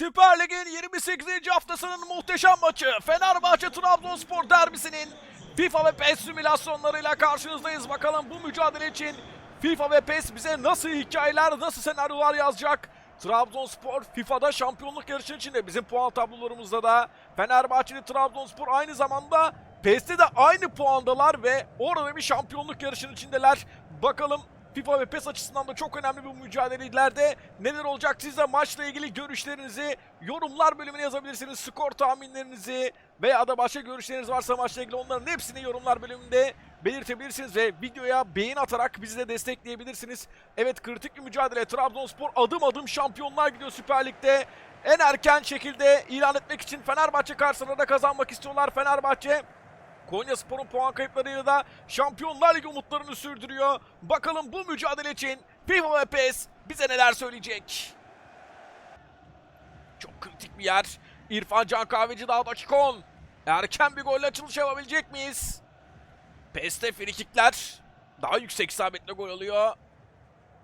Süper Lig'in 28. haftasının muhteşem maçı Fenerbahçe Trabzonspor derbisinin FIFA ve PES simülasyonlarıyla karşınızdayız. Bakalım bu mücadele için FIFA ve PES bize nasıl hikayeler, nasıl senaryolar yazacak? Trabzonspor FIFA'da şampiyonluk yarışı içinde bizim puan tablolarımızda da Fenerbahçeli Trabzonspor aynı zamanda PES'te de aynı puandalar ve orada bir şampiyonluk yarışının içindeler. Bakalım FIFA ve PES açısından da çok önemli bu mücadelelerde neler olacak? Siz de maçla ilgili görüşlerinizi yorumlar bölümüne yazabilirsiniz. Skor tahminlerinizi veya da başka görüşleriniz varsa maçla ilgili onların hepsini yorumlar bölümünde belirtebilirsiniz ve videoya beğen atarak bizi de destekleyebilirsiniz. Evet kritik bir mücadele. Trabzonspor adım adım şampiyonluğa gidiyor Süper Lig'de. En erken şekilde ilan etmek için Fenerbahçe karşısında da kazanmak istiyorlar. Fenerbahçe Konya Spor'un puan kayıplarıyla da Şampiyonlar Ligi umutlarını sürdürüyor. Bakalım bu mücadele için FIFA ve PES bize neler söyleyecek? Çok kritik bir yer. İrfan Can Kahveci daha dakika 10. Erken bir golle açılış yapabilecek miyiz? PES'te frikikler. Daha yüksek isabetle gol alıyor.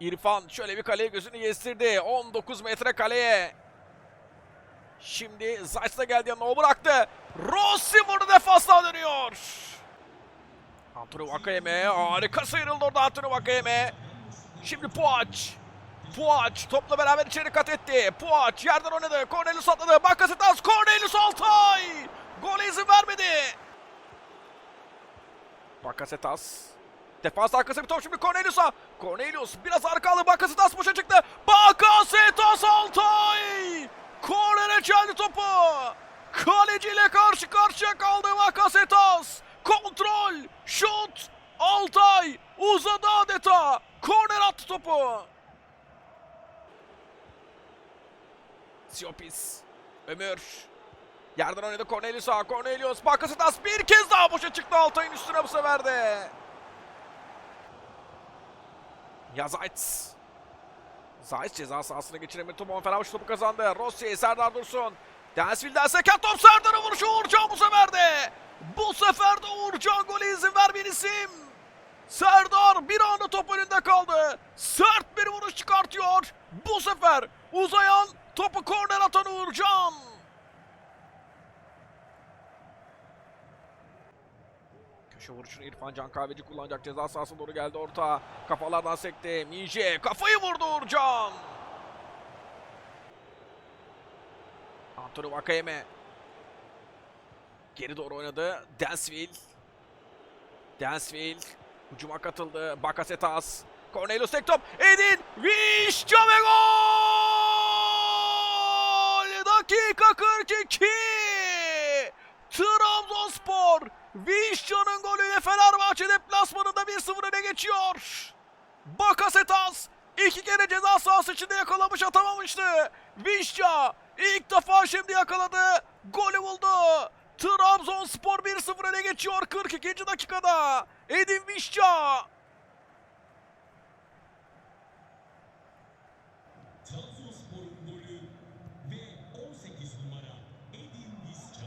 İrfan şöyle bir kaleye gözünü gezdirdi. 19 metre kaleye. Şimdi Zayt da geldi yanına o bıraktı. Rossi burada defasla dönüyor. Antony Vakayeme harika sıyrıldı orada Antony Vakayeme. Şimdi Puaç. Puaç topla beraber içeri kat etti. Puaç yerden oynadı. Cornelius atladı. Bakasetas Cornelius Altay. Gole izin vermedi. Bakasetas. Defans arkası bir top şimdi Cornelius'a. Cornelius biraz arkalı Bakasetas boşa çıktı. Bakasetas Altay. Kornere çeldi topu. Kaleciyle karşı karşıya kaldı Bakasetas. Kontrol, şut, Altay uzadı adeta. Korner attı topu. Siopis, Ömür. Yerden oynadı Cornelius'a. Cornelius, Bakasetas bir kez daha boşa çıktı Altay'ın üstüne bu sefer de. Ya Zayt. Zayt ceza sahasına geçiremedi. Topu Fenerbahçe topu kazandı. Rossi, Serdar Dursun. Densville'den seken top Serdar'ın vuruşu Uğurcan bu sefer de. Bu sefer de Uğurcan golü izin vermeyen isim. Serdar bir anda top önünde kaldı. Sert bir vuruş çıkartıyor. Bu sefer uzayan topu korner atan Uğurcan. Köşe vuruşunu İrfan Can Kahveci kullanacak. Ceza sahasına doğru geldi orta. Kafalardan sekti. Minje kafayı vurdu Uğurcan. Antony Vakayeme. Geri doğru oynadı. Dansville. Dansville. Hücuma katıldı. Bakasetas. Cornelius tek top. Edin. Vişça ve gol! Dakika 42. Trabzonspor. Vişça'nın golüyle Fenerbahçe deplasmanında 1-0 öne geçiyor. Bakasetas iki kere ceza sahası içinde yakalamış atamamıştı. Vişça ilk defa şimdi yakaladı. Golü buldu. Trabzonspor 1-0 öne geçiyor 42. dakikada. Edin Vişça. Trabzonspor'un golü ve 18 numara Edin Visca.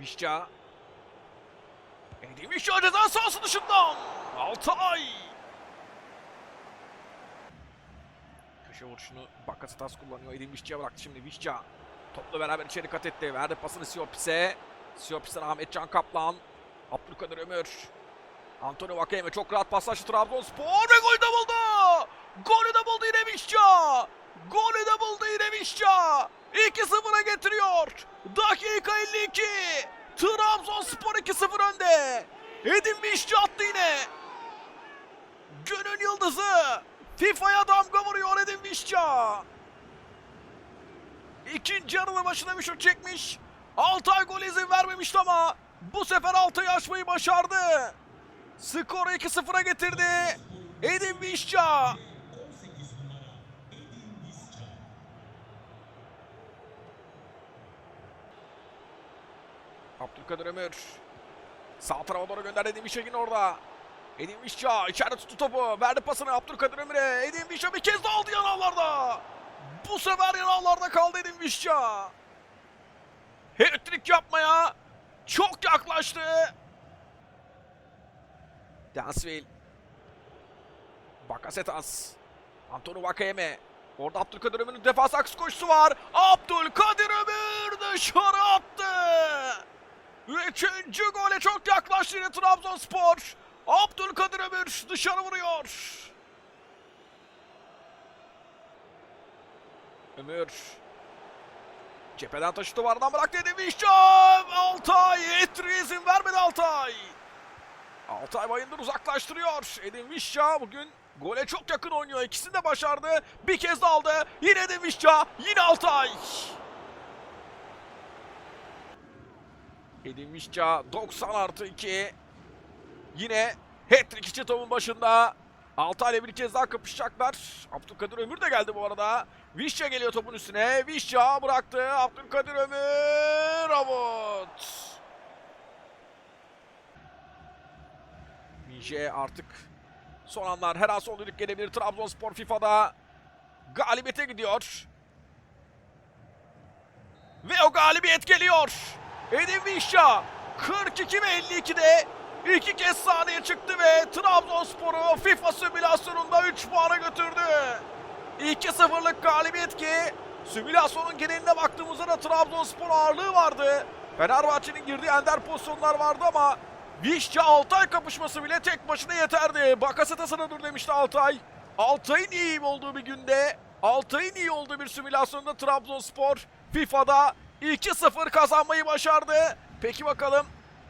Vişça. Edin Vişça ceza sahası dışından. Altay. Köşe vuruşunu Bakasetas kullanıyor. Edin Vişça'ya bıraktı şimdi Vişça. Topla beraber içeri kat etti. Verdi pasını Siopis'e. Siopis'ten Ahmet Can Kaplan. Abdülkadir Ömür. Antony Vakayeme çok rahat paslaştı Trabzonspor ve golü de buldu. Golü de buldu yine Vişça. Golü de buldu yine Vişça. 2-0'a getiriyor. Dakika 52. Trabzonspor 2-0 önde. Edin Vişça attı yine. Günün yıldızı. FIFA'ya damga vuruyor Edin Vişça. İkinci yarının başına bir şut çekmiş. Altay gol izin vermemişti ama bu sefer Altay'ı aşmayı başardı. Skoru 2-0'a getirdi. Edin Vişça. 18 numara Edin Visca. Abdülkadir Ömür. Sağ tarafa doğru gönderdi yine orada. Edin Vişça içeride tuttu topu. Verdi pasını Abdülkadir Ömür'e. Edin Vişça bir kez daha aldı yanallarda. Bu sefer yanallarda kaldı Edin Vişça. Hat-trick yapmaya çok yaklaştı. Dansville. Bakasetas. Antonu Vakayeme. Orada Abdülkadir Ömür'ün defans aks koşusu var. Abdülkadir Ömür dışarı attı. Üçüncü gole çok yaklaştı yine Trabzonspor. Abdülkadir Ömür dışarı vuruyor. Ömür. Cepheden taşı duvardan bıraktı Edevişcan. Altay. Etri izin vermedi Altay. Altay Bayındır uzaklaştırıyor. Edin Vişça bugün gole çok yakın oynuyor. İkisini de başardı. Bir kez de aldı. Yine Edin Vişça. Yine Altay. Edin Vişça 90 artı 2. Yine hat-trick için topun başında. Altay'la bir kez daha kapışacaklar. Abdülkadir Ömür de geldi bu arada. Vişça geliyor topun üstüne. Vişça bıraktı. Abdülkadir Ömür. Avut. Minje artık son anlar her an son düdük gelebilir. Trabzonspor FIFA'da galibiyete gidiyor. Ve o galibiyet geliyor. Edin Vişça 42 ve 52'de iki kez sahneye çıktı ve Trabzonspor'u FIFA simülasyonunda 3 puana götürdü. 2-0'lık galibiyet ki simülasyonun geneline baktığımızda da Trabzonspor ağırlığı vardı. Fenerbahçe'nin girdiği ender pozisyonlar vardı ama Vişça Altay kapışması bile tek başına yeterdi. Bakasetas'ına dur demişti Altay. Altay'ın iyi olduğu bir günde, Altay'ın iyi olduğu bir simülasyonda Trabzonspor FIFA'da 2-0 kazanmayı başardı. Peki bakalım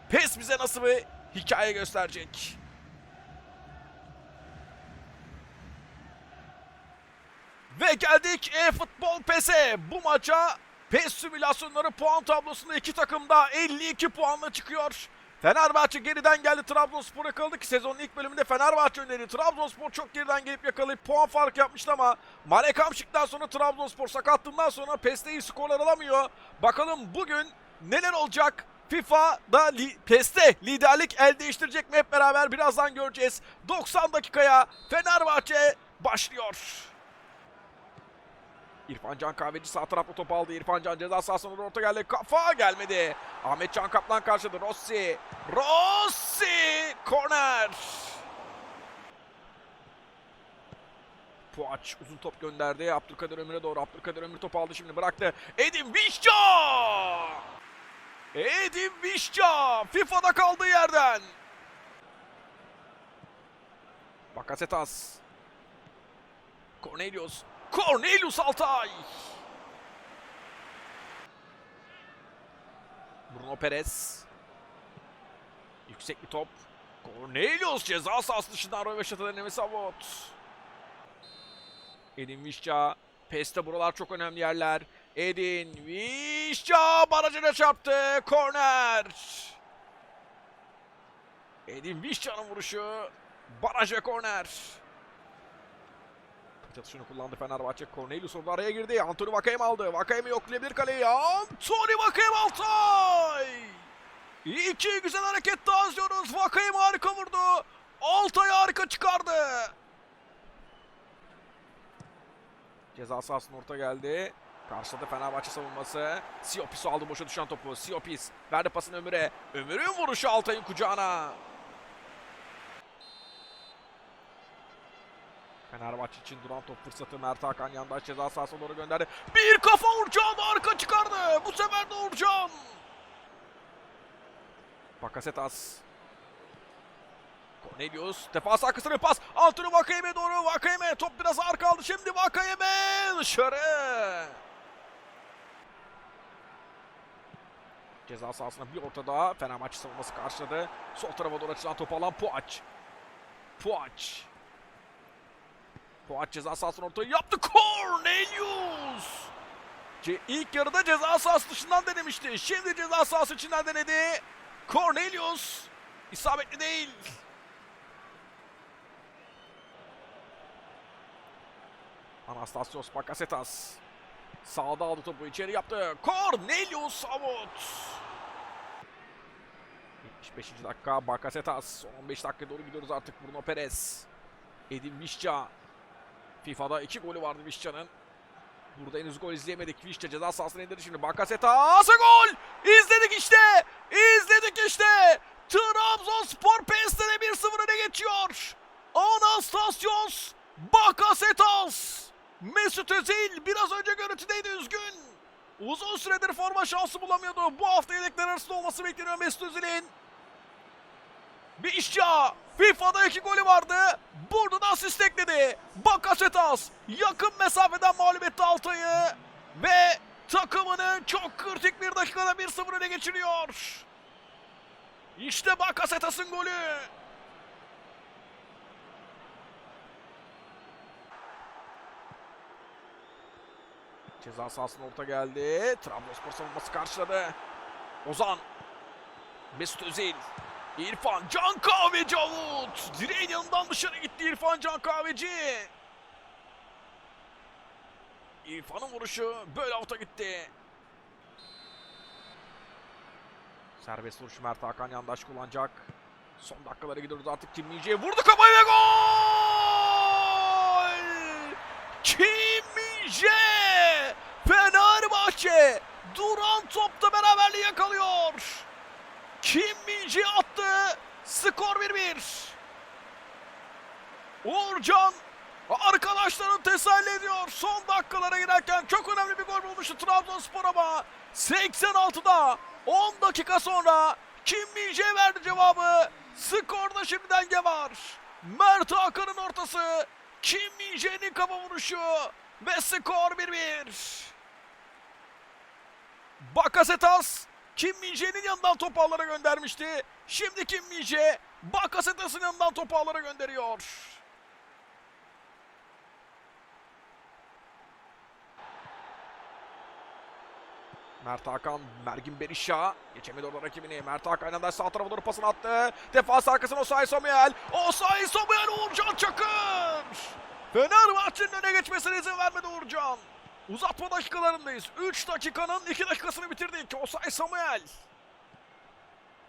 PES bize nasıl bir hikaye gösterecek? Ve geldik e-futbol PES'e. Bu maça PES simülasyonları puan tablosunda iki takım da 52 puanla çıkıyor. Fenerbahçe geriden geldi Trabzonspor yakaladı ki sezonun ilk bölümünde Fenerbahçe öneri. Trabzonspor çok geriden gelip yakalayıp puan farkı yapmıştı ama Marek Hamşik'ten sonra Trabzonspor sakatlığından sonra PES'te iyi skorlar alamıyor. Bakalım bugün neler olacak? FIFA'da li- PES'te liderlik el değiştirecek mi hep beraber birazdan göreceğiz. 90 dakikaya Fenerbahçe başlıyor. İrfan Can Kahveci sağ tarafta top aldı. İrfan Can ceza sahasına orta geldi. Kafa gelmedi. Ahmet Can Kaplan karşıladı. Rossi. Rossi! Korner. Puaç uzun top gönderdi. Abdülkadir Ömür'e doğru. Abdülkadir Ömür top aldı şimdi bıraktı. Edin Vişça! Edin Vişça! FIFA'da kaldığı yerden. Bakasetas. Cornelius. Cornelius Altay. Bruno Perez. Yüksek bir top. Cornelius ceza sahası dışından Roy Veşat'a denemesi Avot. Edin Vişça. Peste buralar çok önemli yerler. Edin Vişça barajına çarptı. Korner. Edin Vişça'nın vuruşu. Baraj ve korner. Çatışını kullandı Fenerbahçe. Cornelius orada araya girdi. Anthony Vakayem aldı. Vakayem'i yoklayabilir kaleyi. Anthony Vakayem Altay! İki güzel hareket daha izliyoruz. Vakayem harika vurdu. Altay harika çıkardı. Ceza sahasına orta geldi. Karşıladı Fenerbahçe savunması. Siopis aldı boşa düşen topu. Siopis verdi pasını Ömür'e. Ömür'ün vuruşu Altay'ın kucağına. Fenerbahçe için duran top fırsatı Mert Hakan yandaş ceza sahasına doğru gönderdi. Bir kafa Uğurcan arka çıkardı. Bu sefer de Uğurcan. Bakasetas. Cornelius defans arkasına pas. Antony Vakayeme doğru. Vakayeme top biraz ağır kaldı. Şimdi Vakayeme dışarı. Ceza sahasına bir ortada. Fenerbahçe savunması karşıladı. Sol tarafa doğru açılan topu alan Puaç. Puaç. Fuat ceza sahasına ortaya yaptı. Cornelius! Ce ilk yarıda ceza sahası dışından denemişti. Şimdi ceza sahası içinden denedi. Cornelius isabetli değil. Anastasios Bakasetas sağda aldı topu içeri yaptı. Cornelius Avut. 75. dakika Bakasetas. Son 15 dakika doğru gidiyoruz artık Bruno Perez. Edin Vişça FIFA'da iki golü vardı Vişça'nın. Burada henüz gol izleyemedik. Vişça ceza sahasına indirdi şimdi. Bakasetas gol! İzledik işte! İzledik işte! Trabzonspor PS'de 1-0 öne geçiyor. Anastasios Bakasetas! Mesut Özil biraz önce görüntüdeydi üzgün. Uzun süredir forma şansı bulamıyordu. Bu hafta yedekler arasında olması bekleniyor Mesut Özil'in. Vişça FIFA'da iki golü vardı. Burada da asist ekledi. Bakasetas yakın mesafeden mağlup Altay'ı. Ve takımını çok kritik bir dakikada 1-0 öne geçiriyor. İşte Bakasetas'ın golü. Ceza sahasına orta geldi. Trabzonspor savunması karşıladı. Ozan. Mesut Özil. İrfan Can Kahveci avut. Direğin yanından dışarı gitti İrfan Can Kahveci. İrfan'ın vuruşu böyle avuta gitti. Serbest vuruş Mert Hakan yandaş kullanacak. Son dakikalara gidiyoruz artık Kim Min-jae vurdu kafayı ve gol! Kim Min-jae! Fenerbahçe duran topta beraberliği yakalıyor. Kim Min-jae attı. Skor 1-1. Uğurcan arkadaşlarını teselli ediyor. Son dakikalara girerken çok önemli bir gol bulmuştu Trabzonspor ama 86'da 10 dakika sonra Kim Min-jae verdi cevabı. Skorda şimdi denge var. Mert Hakan'ın ortası. Kim Min-jae'nin kafa vuruşu ve skor 1-1. Bakasetas Kim Min-jae'nin yanından topu ağlara göndermişti. Şimdi Kim Min-jae Bakasetas'ın yanından topu ağlara gönderiyor. Mert Hakan, Mergin Berisha. Geçemedi orada rakibini. Mert Hakan yandan sağ tarafa doğru pasını attı. Defans arkasına Osay Samuel. Osay Samuel Uğurcan Çakır. Fenerbahçe'nin öne geçmesine izin vermedi Uğurcan. Uzatma dakikalarındayız. 3 dakikanın 2 dakikasını bitirdik. Osay Samuel.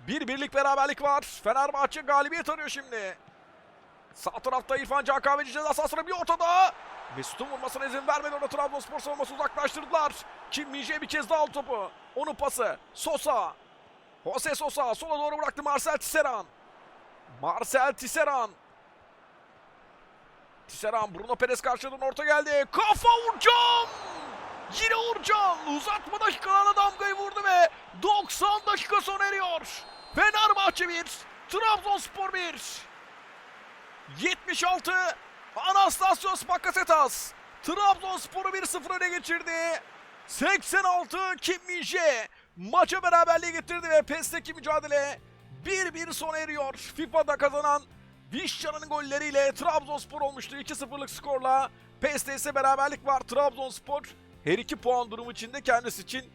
Bir birlik beraberlik var. Fenerbahçe galibiyet arıyor şimdi. Sağ tarafta İrfan Can Kahveci ceza sahasına bir ortada. Mesut'un vurmasına izin vermedi orada Trabzonspor savunması uzaklaştırdılar. Kim Minje bir kez daha aldı topu. Onun pası. Sosa. Jose Sosa sola doğru bıraktı Marcel Tisserand. Marcel Tisserand. Tisserand Bruno Perez karşıladı orta geldi. Kafa Uğurcan. Yine Uğurcan. Uzatma dakikalarına damgayı vurdu ve 90 dakika sona eriyor. Fenerbahçe 1. Trabzonspor 1. 76 Anastasios Bakasetas Trabzonspor'u 1-0 öne geçirdi. 86 Kim Min-jae maça beraberliği getirdi ve PES'teki mücadele 1-1 sona eriyor. FIFA'da kazanan Vişcan'ın golleriyle Trabzonspor olmuştu 2-0'lık skorla. PES'te ise beraberlik var. Trabzonspor her iki puan durumu içinde kendisi için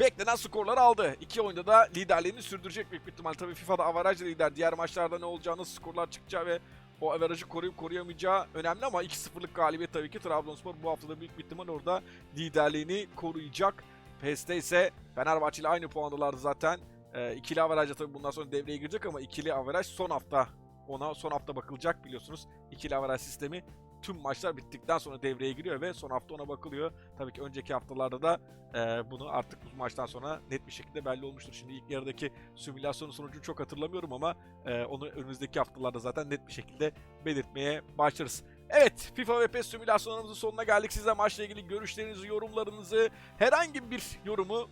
beklenen skorları aldı. İki oyunda da liderliğini sürdürecek büyük bir ihtimal. Tabii FIFA'da avaraj lider. Diğer maçlarda ne olacağı, nasıl skorlar çıkacağı ve o averajı koruyup koruyamayacağı önemli ama 2-0'lık galibiyet tabii ki Trabzonspor bu haftada büyük bir ihtimal orada liderliğini koruyacak. PES'te ise Fenerbahçe ile aynı puandalardı zaten. Ee, ikili averajda tabii bundan sonra devreye girecek ama ikili averaj son hafta ona son hafta bakılacak biliyorsunuz. İkili averaj sistemi tüm maçlar bittikten sonra devreye giriyor ve son hafta ona bakılıyor. Tabii ki önceki haftalarda da e, bunu artık bu maçtan sonra net bir şekilde belli olmuştur. Şimdi ilk yarıdaki simülasyonun sonucunu çok hatırlamıyorum ama e, onu önümüzdeki haftalarda zaten net bir şekilde belirtmeye başlarız. Evet FIFA ve PES simülasyonlarımızın sonuna geldik. Size maçla ilgili görüşlerinizi, yorumlarınızı, herhangi bir yorumu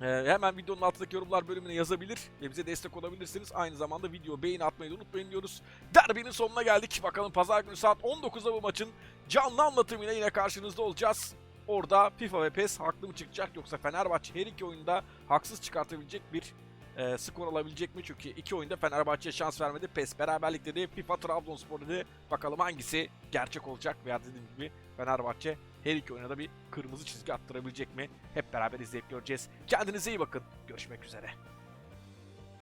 e, hemen videonun altındaki yorumlar bölümüne yazabilir ve bize destek olabilirsiniz. Aynı zamanda video beğeni atmayı da unutmayın diyoruz. Derbinin sonuna geldik. Bakalım pazar günü saat 19'da bu maçın canlı anlatımıyla yine karşınızda olacağız. Orada FIFA ve PES haklı mı çıkacak yoksa Fenerbahçe her iki oyunda haksız çıkartabilecek bir e, skor alabilecek mi? Çünkü iki oyunda Fenerbahçe'ye şans vermedi. PES beraberlik dedi. FIFA Trabzonspor dedi. Bakalım hangisi gerçek olacak veya dediğim gibi Fenerbahçe her iki oyuna da bir kırmızı çizgi attırabilecek mi? Hep beraber izleyip göreceğiz. Kendinize iyi bakın. Görüşmek üzere.